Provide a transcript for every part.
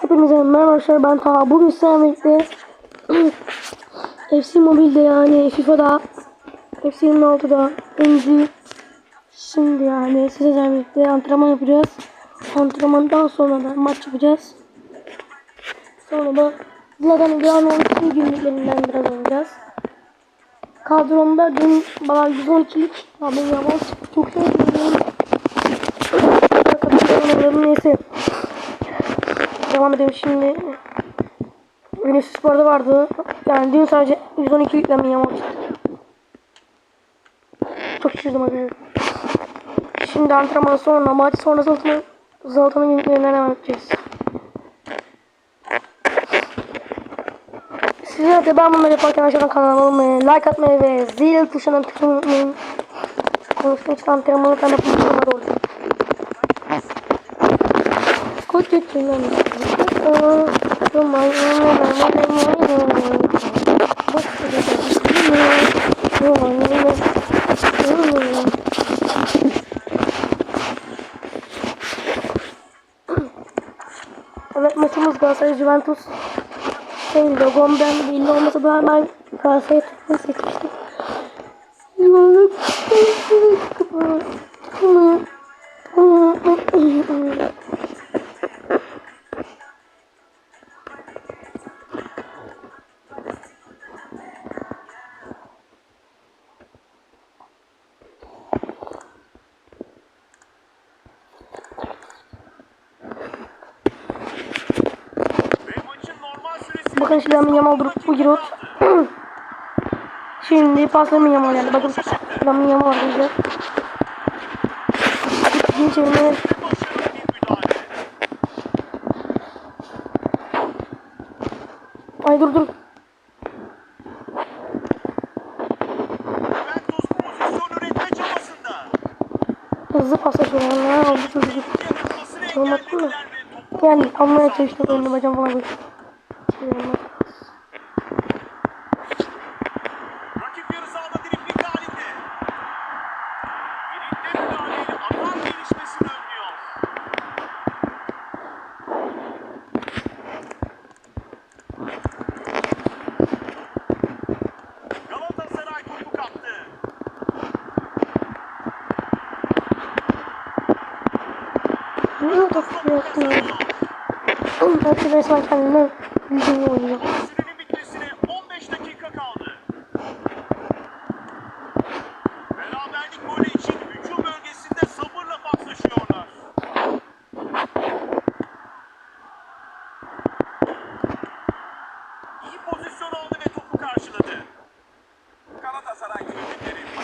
Hepinize merhaba arkadaşlar ben Taha. Bugün sizlerle FC Mobile'de yani FIFA'da FC 26'da önce şimdi yani sizlerle birlikte antrenman yapacağız. Antrenmandan sonra da maç yapacağız. Sonra da Zlatan İbrahimovic'in günlüklerinden biraz oynayacağız. Kadromda dün bana 112'lik abi yavaş çok şey yapıyorum. Neyse. Devam edelim şimdi. Vinicius Spor'da vardı. Yani dün sadece 112 yüklenme yamak çıktı. Çok şaşırdım abi. Şimdi antrenman sonra maç sonra Zaltan'ın Zaltan'ın yeniklerinden devam edeceğiz. Sizler de ben bunları yaparken aşağıdan kanalıma olmayı, like atmayı ve zil tuşuna tıklamayı unutmayın. Konuşmak için antrenmanı ben de konuşmama doğru. Kocaman. Evet maçımız Galatasaray Juventus değil logomdan belli olmasa da hemen Galatasaray takımı seçmiştim. Ve Bakın silahımı yamaldırıp bu girot. Şimdi paslarımı yamal yani. Bakın silahımı yamal var. İkinci çevirmeler. Ay dur dur. Hızlı pasla şöyle. Ne oldu çocuk? Mı? Yani anlamaya çalıştım. Önüm bacağım falan. Böyle kullanmak Ну, так, я знаю. Ну, так, тебе смотрю, ну. Güzel oynuyor. Sürenin bitmesine 15 dakika kaldı. Beraberlik golü için hücum bölgesinde sabırla paslaşıyorlar. İyi pozisyon aldı ve topu karşıladı. Galatasaray tribünleri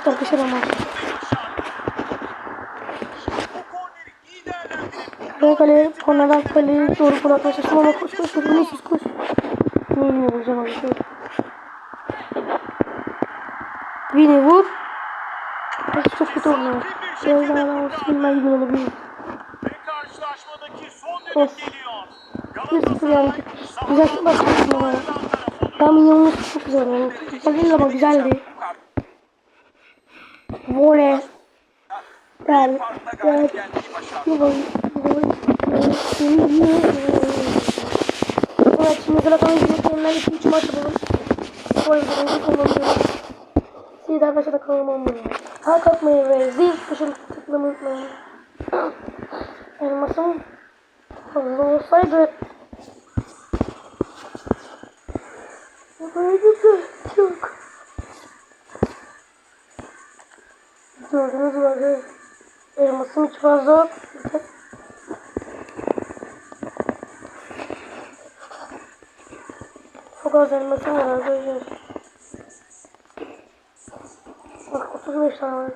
Arkadaşlar dışarı ama. Ben kaleye, kornadan kaleye doğru bırakmaya çalıştım ama koş koş koş koş koş. Vini vuracağım abi şöyle. Vini vur. Bak çok kötü oldu. Biraz daha daha olsun ben gibi olabilir. Of. Bir sıfır yani. Güzel tutmak çok güzel. Tam yanımda çok güzel yani. Güzel değil ama güzeldi. Gel. Voley. Evet şimdi Zlatan'ın izleyicilerinden 2-3 maç yapalım. Voley birinci kullanıyorum. Siz de arkadaşlar kanalıma abone olun. Kalk atmayı ve zil tuşunu tıklamayı unutmayın. Elmasım fazla olsaydı Böyle çok. Gördüğünüz gibi elmasım hiç fazla yok. Çok az elmasım var arkadaşlar. Bak 35 tane var.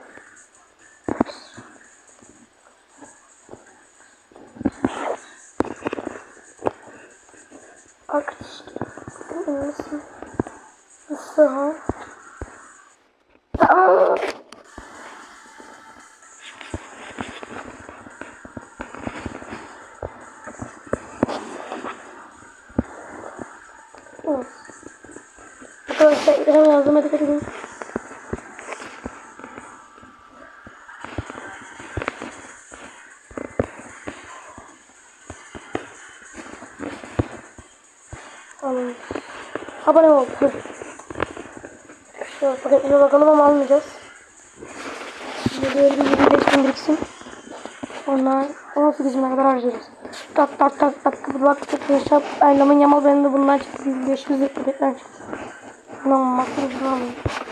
Abone ol. Şu paketine bakalım ama almayacağız. Şimdi böyle bir 25 bin biriksin. Ondan 18 bine kadar harcayacağız. Tak tak tak tak bak arkadaşlar Erlaman Yamal benim de bundan çıktı 500 lira paketler çıktı. Lan makul bir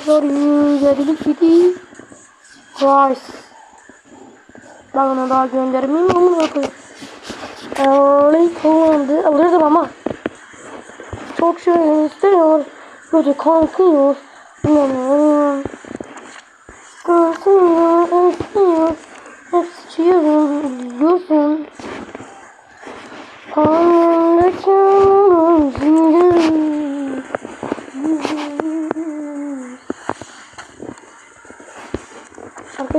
arkadaşlar gerilik video Price Bana daha göndermeyeyim ama yapayım Lincoln'ı alırdım ama. Çok şey istiyor Böyle kalkıyor. İnanıyorum Görsünler istiyor Hepsi çiğirim biliyorsun. Hayırlı kenar Zincir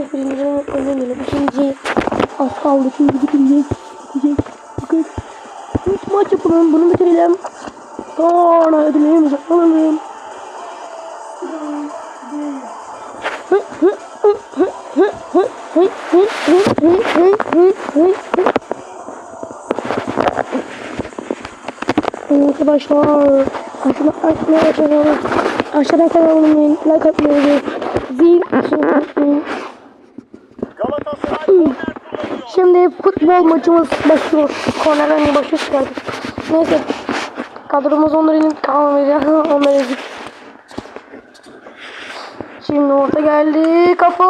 Arkadaş birinci önüne geliyor. İkinci az kaldı. İkinci bitirecek. Bitecek. Bakın. Üç maç yapalım. Bunu bitirelim. Sonra ödüllerimizi alalım. Arkadaşlar aşağıdan aşağıdan aşağıdan kanalıma like atmayı zil açmayı unutmayın. Galatasaray korner kullanıyor. Şimdi futbol maçımız başlıyor. Kornerden başlıyor geldik. Neyse. Kadromuz onların kalmayacak. Onları ezik. Şimdi orta geldi. Kafa.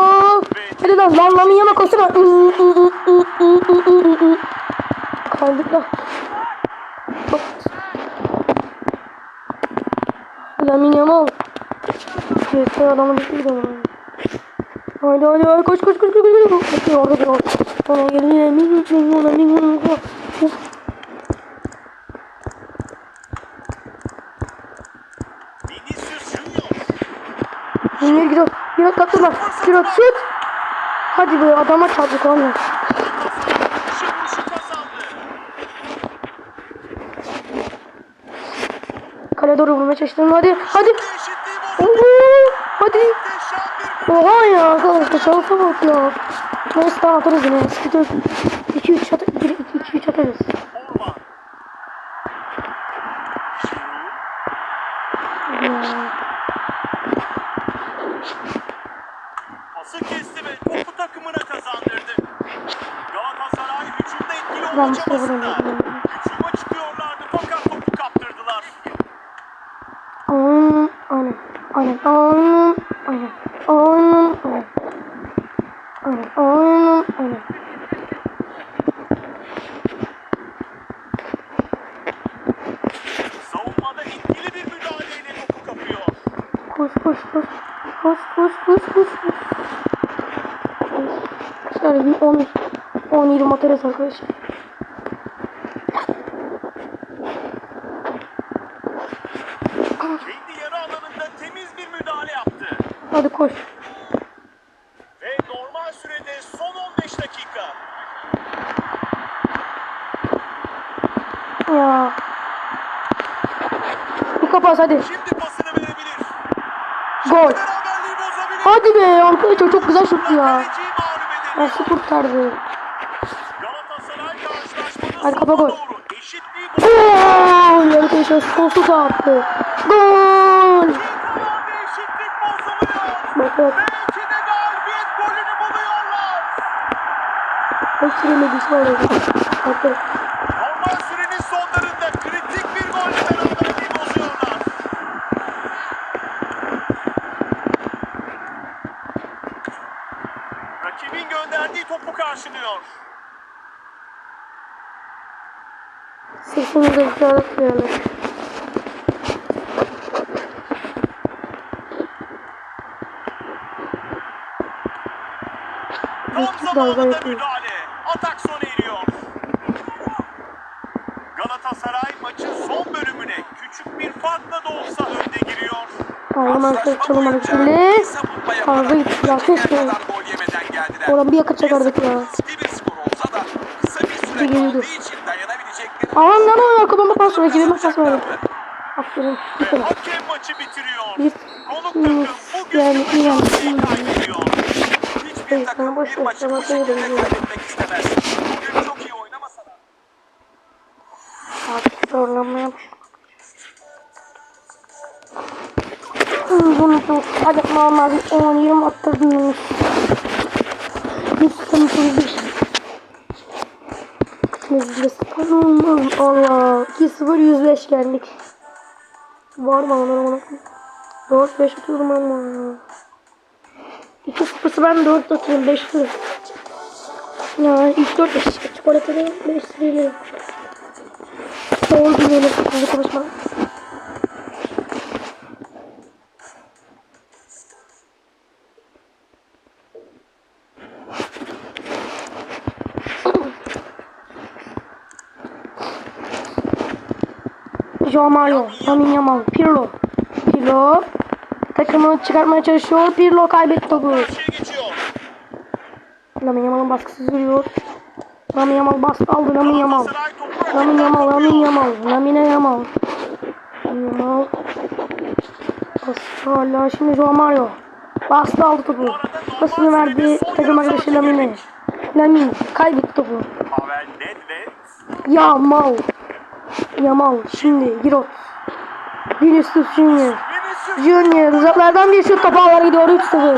Hadi lan lan lan yama koşsana. Kaldık. Hop. Lamin Yamal. Yeter adamı düşürdü Hadi hadi hadi koş koş koş koş koş koş. Hadi orada bir orada. Ona geliyor. Minyon minyon minyon minyon. Junior gidip Gidip takılma. Gidip şut. Hadi be adama çarptık oğlum. Kale doğru vurmaya çalıştım. Hadi hadi. Oho. Hadi. Oha ya arkadaşlar şansa bak ya. Neyse daha atarız yine. Sıkıntı yok. 2-3 at 2-3 atarız. Pası kesti ve topu takımına kazandırdı. Galatasaray hücumda etkili olma çabasında. Hücuma çıkıyorlardı fakat topu kaptırdılar. Aynen, aynen, aynen, aynen, aynen, aynen. Savunmada etkili bir müdahaleyle topu kapıyor. Koş, koş, koş, koş, koş, koş, koş. Şöyle bir 10, 10 20 atarız arkadaşlar. Hadi koş. Ve normal sürede son 15 dakika. Ya. Bu kapas hadi. Şimdi pasını verebilir. Gol. Hadi be arkadaşlar çok güzel şuttu ya. Nasıl kurtardı? Hadi kapa gol. Gol arkadaşlar sonsuz arttı. Gol. Bak. Belki de galibiyet golünü buluyorlar. Bak süremedi sonra. Bak bak. Normal sürenin sonlarında kritik bir golle beraberliği bozuyorlar. Rakibin gönderdiği topu karşılıyor. 80 dakikalık yani. Tam dalga yapıyor. Atak sona eriyor. Galatasaray maçın son bölümüne küçük bir farkla da olsa önde giriyor. Aldım arkadaşlar çalamadık şimdi. Fazla gitti. Yakın işte. Oradan bir şey yakın çakardık ya. Bir geliyordu. Alandan oyun akabama pas var. Rakibime pas var. Aferin. Hakem maçı bitiriyor. Bir. Konuk takım bu güçlü maçı kaybediyor. Buradayız ben boş boş zamanlayırım. Artık zorlanmaya başladım. Unuttum. Hadi normal 10-20 attırdım. Hiç sıkıntı bir şey gitmeyeceğiz. Aman Allah. 2-0 105 geldik. Var mı ona ona? 4-5 atıyordum ama. 2-0'sı ben 4 atıyorum 5 0. Ya 3-4 5 çikolata değil 5 değil. Doğru bir yönetim konuşma. Joao Mario, Lamine Yamal, Pirlo. Pirlo takımını çıkartmaya çalışıyor. Pirlo kaybetti topu. Lamine Yamal'ın baskısı sürüyor. Lamine Yamal baskı aldı. Lamine Yamal. Rakipten Yamal. Lamine Yamal, Lamine Yamal. Lamine Yamal. Bastı hala şimdi Joao Mario. Bastı aldı topu. Pasını verdi takım arkadaşı Lamine. Lamine kaybetti topu. Yamal. Yamal şimdi Giroud. Vinicius Junior. Junior uzaklardan bir şut topu ağlara gidiyor 3-0.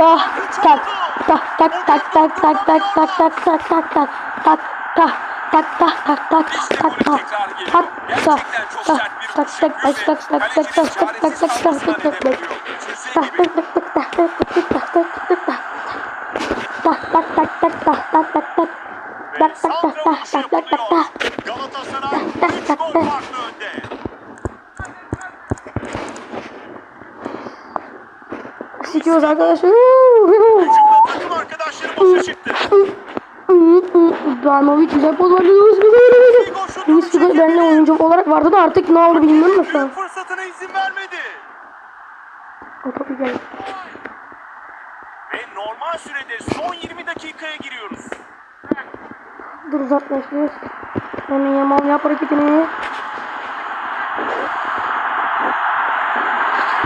gitti. Tak tak tak tak tak tak tak tak tak tak tak tak tak tak tak tak tak tak tak İşte tak golün tak tekrarı geliyor. tak Gerçekten çok tak sert bir tak vuruş tak tak tak tak Kalecinin tak tak tak çaresiz tak kalmasına tak tak neden tak oluyor. tak Çizdiği gibi. tak Ve santra vuruşu yapılıyor. Galatasaray 3 gol farklı önde. Sikiyoruz arkadaşlar. Hücumda takım arkadaşları boşa çıktı. İbrahimovic güzel poz verdi. Luis Figo benimle oyuncu olarak vardı da artık ne oldu bilmiyorum da şu an. Fırsatına izin vermedi. O topu geldi. Ve normal sürede son 20 dakikaya giriyoruz. Dur uzaklaşıyoruz. Hemen Yamal yap hareketini.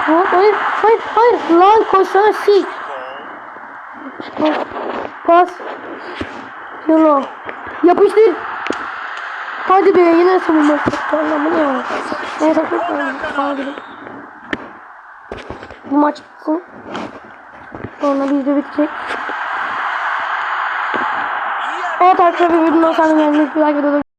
Hayır, hayır, hayır, hayır. Lan koşsana sik. Pas. Yolo. Yapıştır. Hadi be yine savunma. Bu ne ya? Neyse Hadi. Bu maç bitsin. Sonra bizde bitecek. İyi yer. Evet arkadaşlar bir videonun sonuna geldik. Bir like videoda